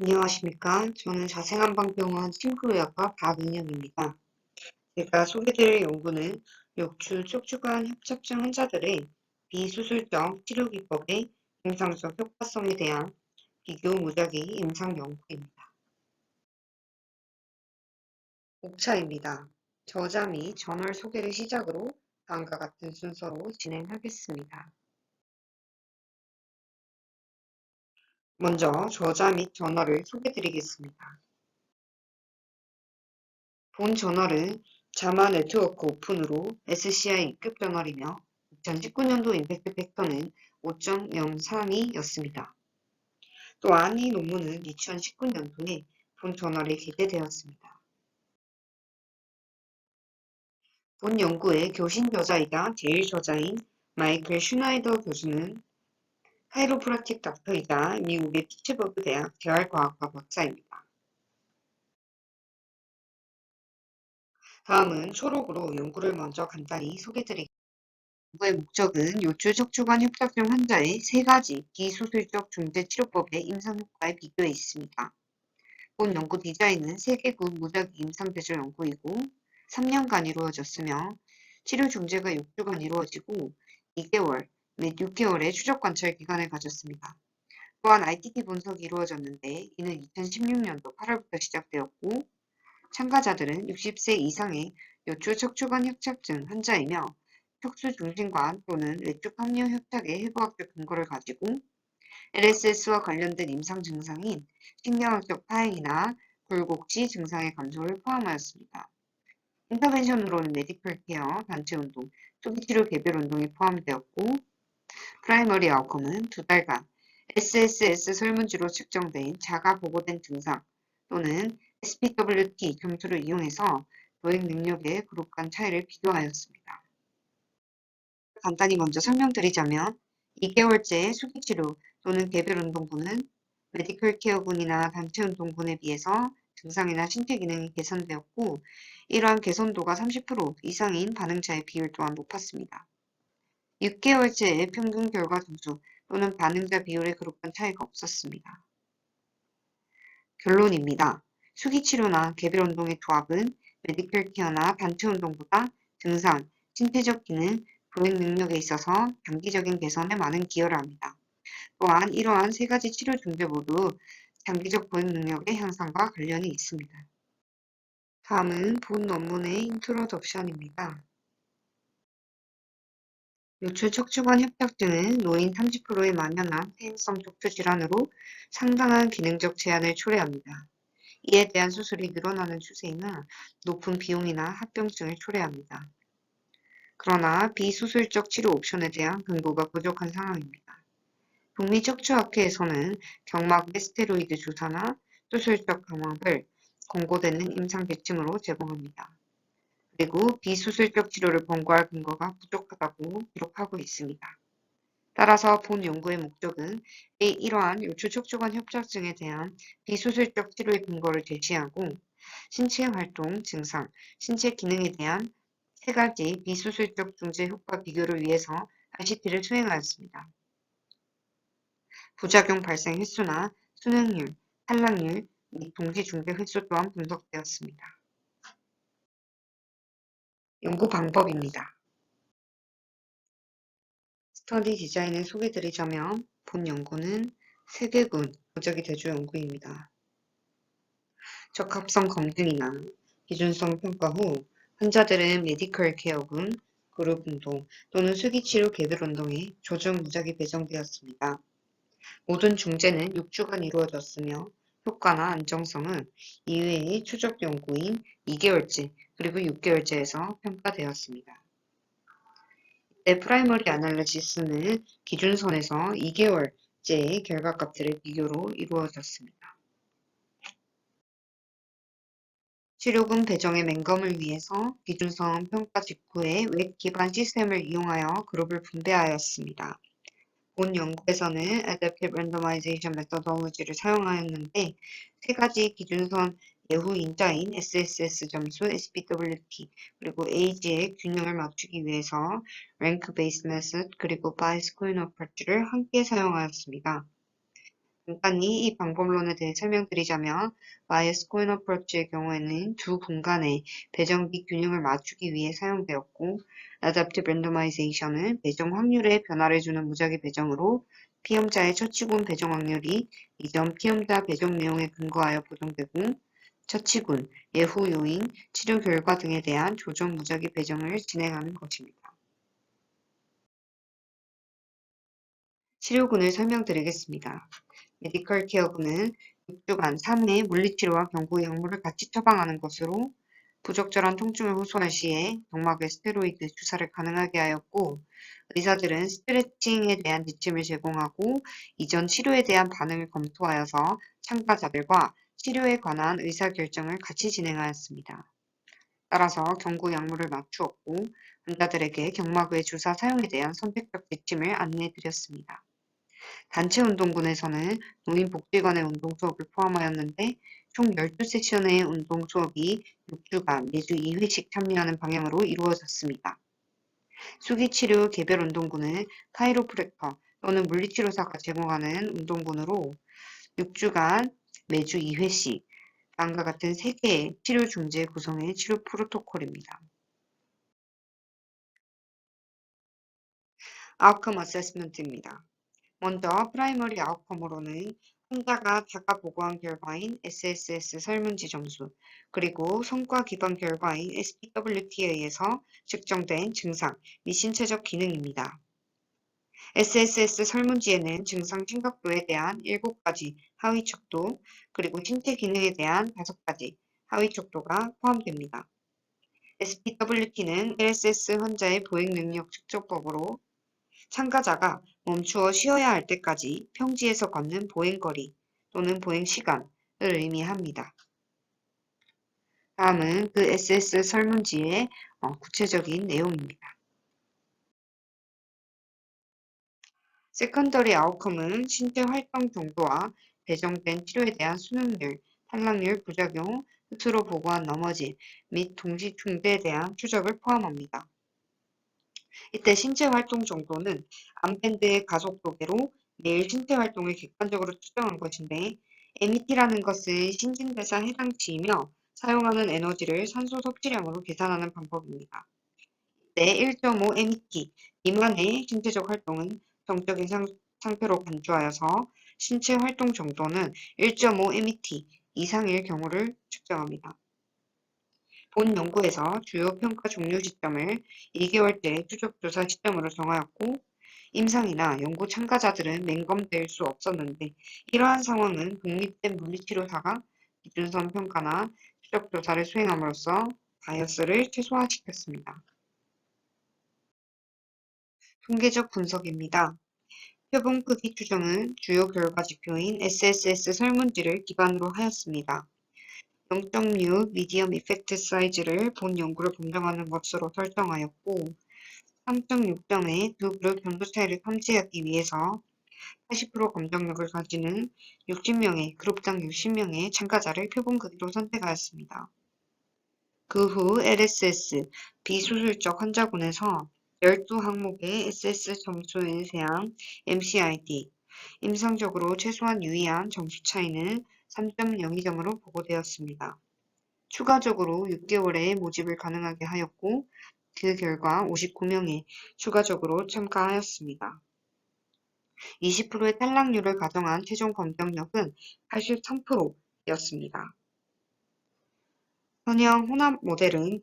안녕하십니까. 저는 자생한방병원 침구의학과 박은영입니다. 제가 소개드릴 연구는 욕추 촉추관 협착증 환자들의 비수술적 치료 기법의 임상적 효과성에 대한 비교 무작위 임상 연구입니다. 목차입니다. 저자 및 저널 소개를 시작으로 다음과 같은 순서로 진행하겠습니다. 먼저 저자 및 저널을 소개드리겠습니다. 본 저널은 자마 네트워크 오픈으로 SCI 입급 저널이며 2019년도 임팩트 팩터는 5.03이었습니다. 또한 이 논문은 2019년도에 본 저널에 게재되었습니다. 본 연구의 교신 저자이자 제일 저자인 마이클 슈나이더 교수는 카이로프라틱 닥터이자 미국의 피츠버그 대학 재활과학과 박사입니다. 다음은 초록으로 연구를 먼저 간단히 소개드리겠습니다. 연구의 목적은 요추 척추관 협착증 환자의 세 가지 비수술적 중재 치료법의 임상 효과에 비교해 있습니다. 본 연구 디자인은 세계국 무작위 임상 대조 연구이고 3년간 이루어졌으며 치료 중재가 6주간 이루어지고 2개월 및 6개월의 추적 관찰 기간을 가졌습니다. 또한 ITT 분석이 이루어졌는데 이는 2016년도 8월부터 시작되었고 참가자들은 60세 이상의 요추 척추관 협착증 환자이며 척수 중심관 또는 외축 합류 협착의 해부학적 근거를 가지고 LSS와 관련된 임상 증상인 신경학적 파행이나 굴곡지 증상의 감소를 포함하였습니다. 인터벤션으로는 메디컬 케어, 단체 운동, 초기 치료 개별 운동이 포함되었고 프라이머리 아웃컴은 두 달간 SSS 설문지로 측정된 자가 보고된 증상 또는 SPWT 점수를 이용해서 도행 능력의 그룹 간 차이를 비교하였습니다. 간단히 먼저 설명드리자면 2개월째 수기치료 또는 개별 운동군은 메디컬 케어군이나 단체 운동군에 비해서 증상이나 신체 기능이 개선되었고 이러한 개선도가 30% 이상인 반응차의 비율 또한 높았습니다. 6개월째의 평균 결과 점수 또는 반응자 비율의 그룹간 차이가 없었습니다. 결론입니다. 수기치료나 개별 운동의 조합은 메디컬 케어나 단체 운동보다 증상, 신체적 기능, 보행 능력에 있어서 장기적인 개선에 많은 기여를 합니다. 또한 이러한 세 가지 치료 중재 모두 장기적 보행 능력의 향상과 관련이 있습니다. 다음은 본 논문의 인트로덕션입니다. 요추 척추관 협착증은 노인 30%의 만연한 폐행성 척추 질환으로 상당한 기능적 제한을 초래합니다. 이에 대한 수술이 늘어나는 추세이나 높은 비용이나 합병증을 초래합니다. 그러나 비수술적 치료 옵션에 대한 근거가 부족한 상황입니다. 북미 척추학회에서는 경막의 스테로이드 주사나 수술적 경막을 권고되는 임상 백침으로 제공합니다. 그리고 비수술적 치료를 권고할 근거가 부족하다고 기록하고 있습니다. 따라서 본 연구의 목적은 이러한 요추 척추관 협착증에 대한 비수술적 치료의 근거를 제시하고 신체 활동, 증상, 신체 기능에 대한 세 가지 비수술적 중재 효과 비교를 위해서 RCT를 수행하였습니다. 부작용 발생 횟수나 수능률, 탈락률 및 동시 중재 횟수 또한 분석되었습니다. 연구 방법입니다. 스터디 디자인을 소개드리자면 본 연구는 세계군 무작위 대조 연구입니다. 적합성 검증이나 기준성 평가 후 환자들은 메디컬 케어군, 그룹 운동 또는 수기치료 개별 운동에 조정 무작위 배정되었습니다. 모든 중재는 6주간 이루어졌으며 효과나 안정성은 이외의 추적 연구인 2개월째 그리고 6개월째에서 평가되었습니다. 이때 프라이머리 아날리시스는 기준선에서 2개월째의 결과값들의 비교로 이루어졌습니다. 치료금 배정의 맹검을 위해서 기준선 평가 직후에 웹 기반 시스템을 이용하여 그룹을 분배하였습니다. 본 연구에서는 Adaptive Randomization Methodology를 사용하였는데 세 가지 기준선 예후 인자인 SSS 점수, SPWT, 그리고 AG의 균형을 맞추기 위해서 Rank Based Method 그리고 Bias Coin Approach를 함께 사용하였습니다. 간단히 이 방법론에 대해 설명드리자면 바이어스 코인 어프로치의 경우에는 두 공간의 배정 및 균형을 맞추기 위해 사용되었고 Adaptive Randomization은 배정 확률에 변화를 주는 무작위 배정으로 피험자의 처치군 배정 확률이 이전 피험자 배정 내용에 근거하여 보정되고 처치군, 예후 요인, 치료 결과 등에 대한 조정 무작위 배정을 진행하는 것입니다. 치료군을 설명드리겠습니다. 메디컬 케어군은 6주간 3회 물리치료와 경구 약물을 같이 처방하는 것으로 부적절한 통증을 호소할 시에 경막에 스테로이드 주사를 가능하게 하였고 의사들은 스트레칭에 대한 지침을 제공하고 이전 치료에 대한 반응을 검토하여서 참가자들과 치료에 관한 의사결정을 같이 진행하였습니다. 따라서 경구 약물을 맞추었고 환자들에게 경막의 주사 사용에 대한 선택적 지침을 안내해드렸습니다. 단체 운동군에서는 노인복지관의 운동 수업을 포함하였는데 총 12세션의 운동 수업이 6주간 매주 2회씩 참여하는 방향으로 이루어졌습니다. 수기치료 개별 운동군은 카이로프렉터 또는 물리치료사가 제공하는 운동군으로 6주간 매주 2회씩 다음과 같은 3개의 치료 중재 구성의 치료 프로토콜입니다. 아웃컴 어세스먼트입니다. 먼저 프라이머리 아웃컴으로는 환자가 자가 보고한 결과인 SSS 설문지 점수, 그리고 성과 기반 결과인 SPWT에 의해서 측정된 증상 및 신체적 기능입니다. SSS 설문지에는 증상 심각도에 대한 7가지 하위 척도, 그리고 신체 기능에 대한 5가지 하위 척도가 포함됩니다. SPWT는 LSS 환자의 보행 능력 측정법으로 참가자가 멈추어 쉬어야 할 때까지 평지에서 걷는 보행거리 또는 보행시간을 의미합니다. 다음은 그 SS 설문지의 어, 구체적인 내용입니다. 세컨더리 아웃컴은 신체 활동 정도와 배정된 치료에 대한 수능률, 탈락률, 부작용, 끝으로 보고한 넘어짐 및 동시 중대에 대한 추적을 포함합니다. 이때 신체 활동 정도는 암밴드의 가속 도계로 매일 신체 활동을 객관적으로 측정한 것인데 MET라는 것은 신진대사 해당치이며 사용하는 에너지를 산소 섭취량으로 계산하는 방법입니다. 이때 1.5 MET 미만의 신체적 활동은 정적인 상, 상태로 간주하여서 신체 활동 정도는 1.5 MET 이상일 경우를 측정합니다. 본 연구에서 주요 평가 종료 시점을 2개월째 추적조사 시점으로 정하였고 임상이나 연구 참가자들은 맹검될 수 없었는데 이러한 상황은 독립된 물리치료사가 기준선 평가나 추적조사를 수행함으로써 바이어스를 최소화시켰습니다. 통계적 분석입니다. 표본 크기 추정은 주요 결과 지표인 SSS 설문지를 기반으로 하였습니다. 0.6 미디엄 이펙트 사이즈를 본 연구를 검증하는 것으로 설정하였고 3.6점의 두 그룹 변도 차이를 탐지하기 위해서 80% 검정력을 가지는 60명의 그룹당 60명의 참가자를 표본 크기로 선택하였습니다. 그 후 LSS 비수술적 환자군에서 12항목의 SS 점수의 세양 MCID 임상적으로 최소한 유의한 점수 차이는 3.02점으로 보고되었습니다. 추가적으로 6개월의 모집을 가능하게 하였고 그 결과 59명이 추가적으로 참가하였습니다. 20%의 탈락률을 가정한 최종 검정력은 83%였습니다. 현형 혼합 모델은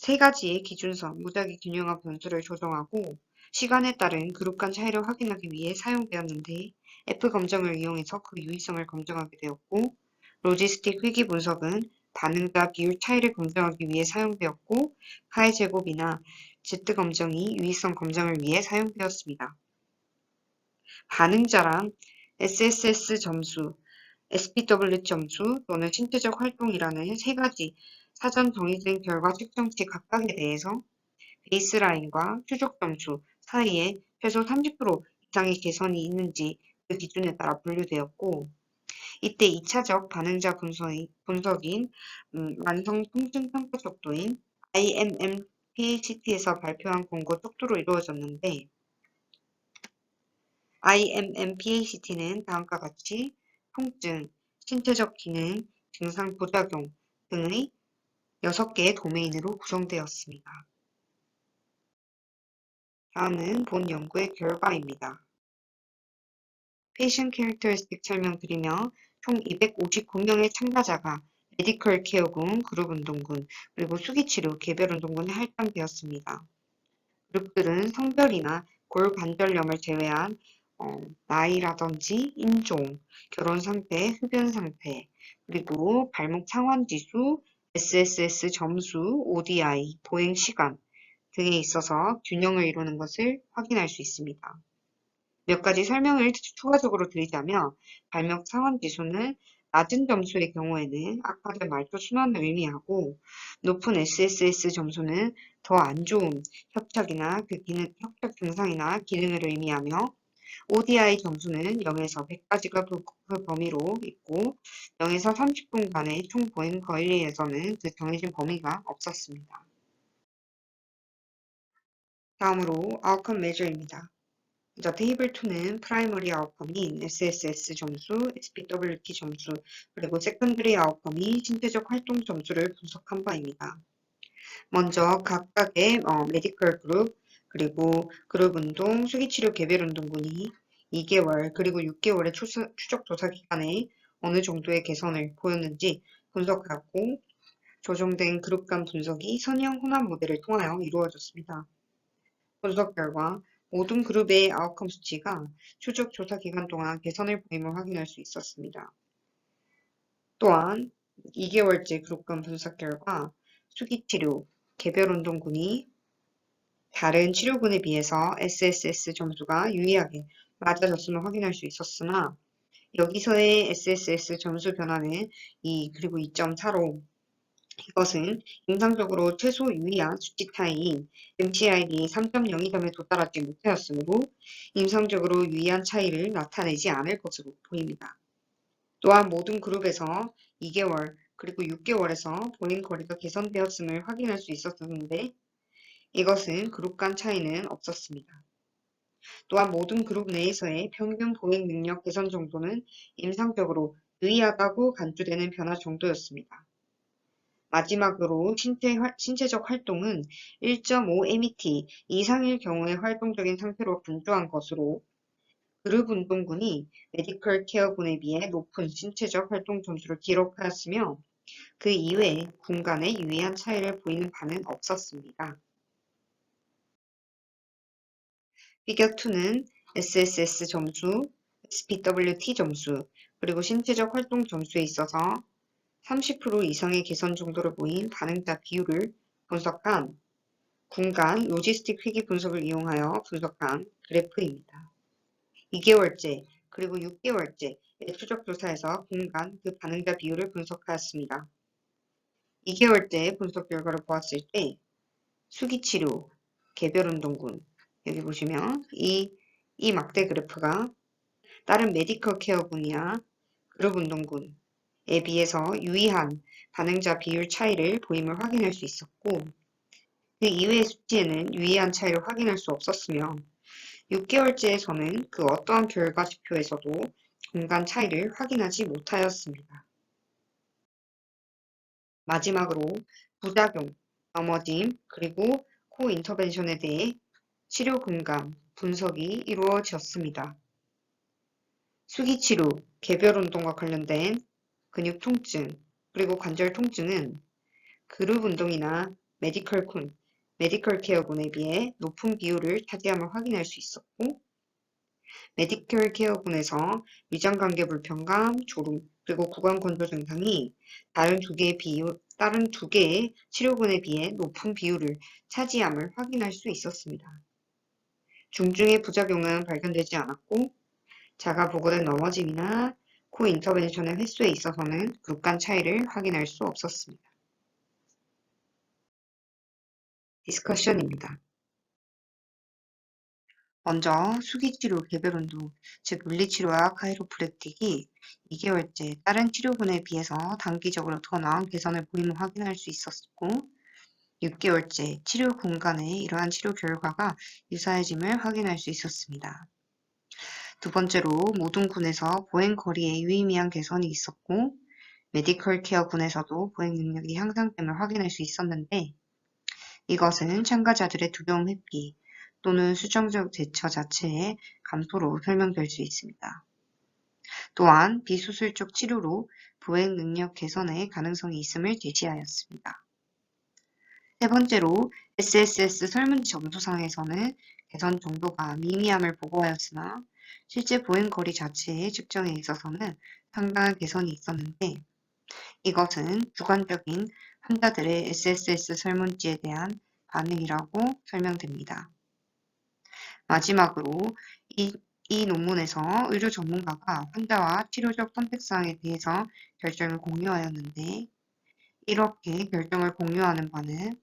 세 가지의 기준선, 무작위 균형화 변수를 조정하고 시간에 따른 그룹 간 차이를 확인하기 위해 사용되었는데 F 검정을 이용해서 그 유의성을 검증하게 되었고 로지스틱 회귀 분석은 반응자 비율 차이를 검증하기 위해 사용되었고 카의 제곱이나 Z 검정이 유의성 검증을 위해 사용되었습니다. 반응자란 SSS 점수, SPW 점수 또는 신체적 활동이라는 세 가지 사전 정의된 결과 측정치 각각에 대해서 베이스라인과 추적 점수 사이에 최소 30% 이상의 개선이 있는지 그 기준에 따라 분류되었고 이때 2차적 반응자 분석인 음, 만성 통증 평가 척도인 IMM-PHT에서 발표한 권고 척도로 이루어졌는데 IMMPACT는 다음과 같이 통증, 신체적 기능, 증상 부작용 등의 6개의 도메인으로 구성되었습니다. 다음은 본 연구의 결과입니다. 페이션 캐릭터리스틱 설명드리며 총 259명의 참가자가 메디컬 케어군, 그룹 운동군, 그리고 수기치료, 개별 운동군에 할당되었습니다. 그룹들은 성별이나 골관절염을 제외한 어, 나이라든지 인종, 결혼 상태, 흡연 상태, 그리고 발목 상환 지수, SSS 점수, ODI, 보행 시간 등에 있어서 균형을 이루는 것을 확인할 수 있습니다. 몇 가지 설명을 추가적으로 드리자면 발목 상환 지수는 낮은 점수의 경우에는 악화된 말초 순환을 의미하고 높은 SSS 점수는 더 안 좋은 협착이나 그 기능, 협착 증상이나 기능을 의미하며 ODI 점수는 0에서 100까지가 그, 그 범위로 있고 0에서 30분간의 총 보행 거리에서는 그 정해진 범위가 없었습니다. 다음으로 아웃컴 메저입니다. 먼저 테이블 2는 프라이머리 아웃컴인 SSS 점수, SPWT 점수, 그리고 세컨드리 아웃컴이 신체적 활동 점수를 분석한 바입니다. 먼저 각각의 어, 메디컬 그룹, 그리고 그룹 운동, 수기치료 개별 운동군이 2개월 그리고 6개월의 추적, 조사 기간에 어느 정도의 개선을 보였는지 분석하고 조정된 그룹 간 분석이 선형 혼합 모델을 통하여 이루어졌습니다. 분석 결과 모든 그룹의 아웃컴 수치가 추적 조사 기간 동안 개선을 보임을 확인할 수 있었습니다. 또한 2개월째 그룹 간 분석 결과 수기치료, 개별 운동군이 다른 치료군에 비해서 SSS 점수가 유의하게 맞아졌음을 확인할 수 있었으나 여기서의 SSS 점수 변화는 2 그리고 2.45 이것은 임상적으로 최소 유의한 수치 차이인 MCID 3.02점에 도달하지 못하였으므로 임상적으로 유의한 차이를 나타내지 않을 것으로 보입니다. 또한 모든 그룹에서 2개월 그리고 6개월에서 보행 거리가 개선되었음을 확인할 수 있었는데 이것은 그룹 간 차이는 없었습니다. 또한 모든 그룹 내에서의 평균 보행 능력 개선 정도는 임상적으로 유의하다고 간주되는 변화 정도였습니다. 마지막으로 신체, 신체적 활동은 1.5MET 이상일 경우의 활동적인 상태로 간주한 것으로 그룹 운동군이 메디컬 케어군에 비해 높은 신체적 활동 점수를 기록하였으며 그 이외에 군간에 유의한 차이를 보이는 바는 없었습니다. 피겨 2는 SSS 점수, SPWT 점수, 그리고 신체적 활동 점수에 있어서 30% 이상의 개선 정도를 보인 반응자 비율을 분석한 군간 로지스틱 회계 분석을 이용하여 분석한 그래프입니다. 2개월째 그리고 6개월째의 추적 조사에서 군간 그 반응자 비율을 분석하였습니다. 2개월째 분석 결과를 보았을 때 수기치료, 개별운동군 여기 보시면 이, 이 막대 그래프가 다른 메디컬 케어군이나 그룹 운동군 에 비해서 유의한 반응자 비율 차이를 보임을 확인할 수 있었고 그 이외의 수치에는 유의한 차이를 확인할 수 없었으며 6개월째에서는 그 어떠한 결과 지표에서도 공간 차이를 확인하지 못하였습니다. 마지막으로 부작용, 넘어짐, 그리고 코 인터벤션에 대해 치료 공감, 분석이 이루어졌습니다. 수기치료, 개별 운동과 관련된 근육 통증, 그리고 관절 통증은 그룹 운동이나 메디컬 군, 메디컬 케어군에 비해 높은 비율을 차지함을 확인할 수 있었고 메디컬 케어군에서 위장관계 불편감, 졸음, 그리고 구강 건조 증상이 다른 두 개의 비율, 다른 두 개의 치료군에 비해 높은 비율을 차지함을 확인할 수 있었습니다. 중증의 부작용은 발견되지 않았고 자가 보고된 넘어짐이나 코 인터벤션의 횟수에 있어서는 극간 차이를 확인할 수 없었습니다. 디스커션입니다. 먼저 수기치료 개별운동, 즉 물리치료와 카이로프랙틱이 2개월째 다른 치료군에 비해서 단기적으로 더 나은 개선을 보임을 확인할 수 있었고 6개월째 치료 공간의 이러한 치료 결과가 유사해짐을 확인할 수 있었습니다. 두 번째로 모든 군에서 보행 거리에 유의미한 개선이 있었고 메디컬 케어 군에서도 보행 능력이 향상됨을 확인할 수 있었는데 이것은 참가자들의 두려움 회피 또는 수정적 대처 자체의 감소로 설명될 수 있습니다. 또한 비수술적 치료로 보행 능력 개선의 가능성이 있음을 제시하였습니다. 세 번째로 SSS 설문지 점수상에서는 개선 정도가 미미함을 보고하였으나 실제 보행 거리 자체의 측정에 있어서는 상당한 개선이 있었는데 이것은 주관적인 환자들의 SSS 설문지에 대한 반응이라고 설명됩니다. 마지막으로 이, 이 논문에서 의료 전문가가 환자와 치료적 선택사항에 대해서 결정을 공유하였는데 이렇게 결정을 공유하는 바는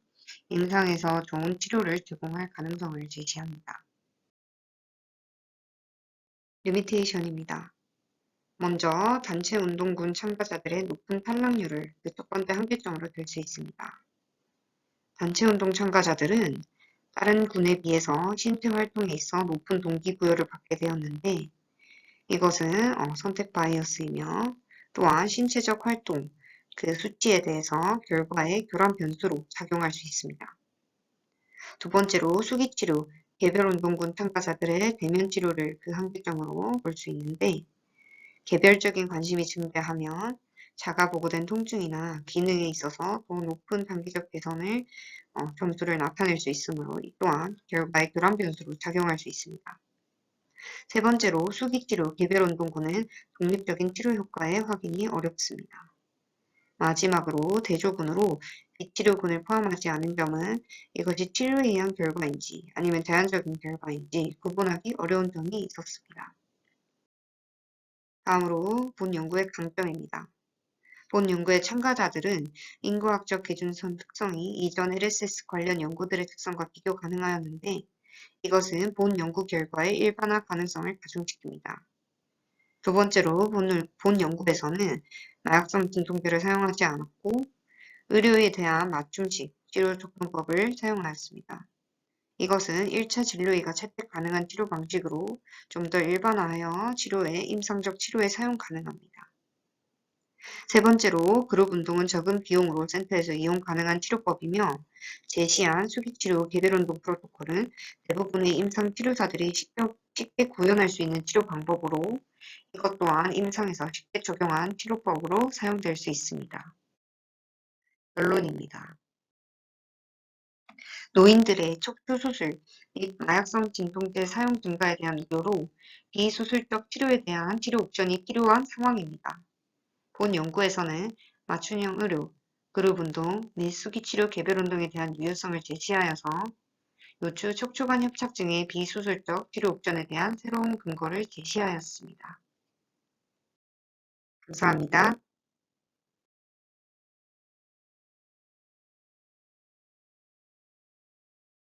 임상에서 좋은 치료를 제공할 가능성을 제시합니다. 리미테이션입니다. 먼저 단체 운동군 참가자들의 높은 탈락률을 그 첫 번째 한계점으로 들 수 있습니다. 단체 운동 참가자들은 다른 군에 비해서 신체 활동에 있어 높은 동기부여를 받게 되었는데 이것은 어, 선택 바이어스이며 또한 신체적 활동, 그 수치에 대해서 결과의 교란 변수로 작용할 수 있습니다. 두 번째로 수기치료, 개별운동군 참가자들의 대면 치료를 그 한계점으로 볼 수 있는데 개별적인 관심이 증대하면 자가 보고된 통증이나 기능에 있어서 더 높은 단기적 개선을 어, 점수를 나타낼 수 있으므로 이 또한 결과의 교란 변수로 작용할 수 있습니다. 세 번째로 수기치료 개별운동군은 독립적인 치료 효과의 확인이 어렵습니다. 마지막으로 대조군으로 비치료군을 포함하지 않은 점은 이것이 치료에 의한 결과인지 아니면 자연적인 결과인지 구분하기 어려운 점이 있었습니다. 다음으로 본 연구의 강점입니다. 본 연구의 참가자들은 인구학적 기준선 특성이 이전 LSS 관련 연구들의 특성과 비교 가능하였는데 이것은 본 연구 결과의 일반화 가능성을 가중시킵니다. 두 번째로 본, 본 연구에서는 마약성 진통제를 사용하지 않았고 의료에 대한 맞춤식 치료 접근법을 사용하였습니다. 이것은 1차 진료의가 채택 가능한 치료 방식으로 좀 더 일반화하여 치료에 임상적 치료에 사용 가능합니다. 세 번째로 그룹 운동은 적은 비용으로 센터에서 이용 가능한 치료법이며 제시한 수기치료 개별운동 프로토콜은 대부분의 임상 치료사들이 쉽게 구현할 수 있는 치료 방법으로 이것 또한 임상에서 쉽게 적용한 치료법으로 사용될 수 있습니다. 결론입니다. 노인들의 척추 수술 및 마약성 진통제 사용 증가에 대한 우려로 비수술적 치료에 대한 치료 옵션이 필요한 상황입니다. 본 연구에서는 맞춤형 의료, 그룹 운동 및 수기치료 개별 운동에 대한 유효성을 제시하여서 요추 척추관 협착증의 비수술적 치료 옵션에 대한 새로운 근거를 제시하였습니다. 감사합니다.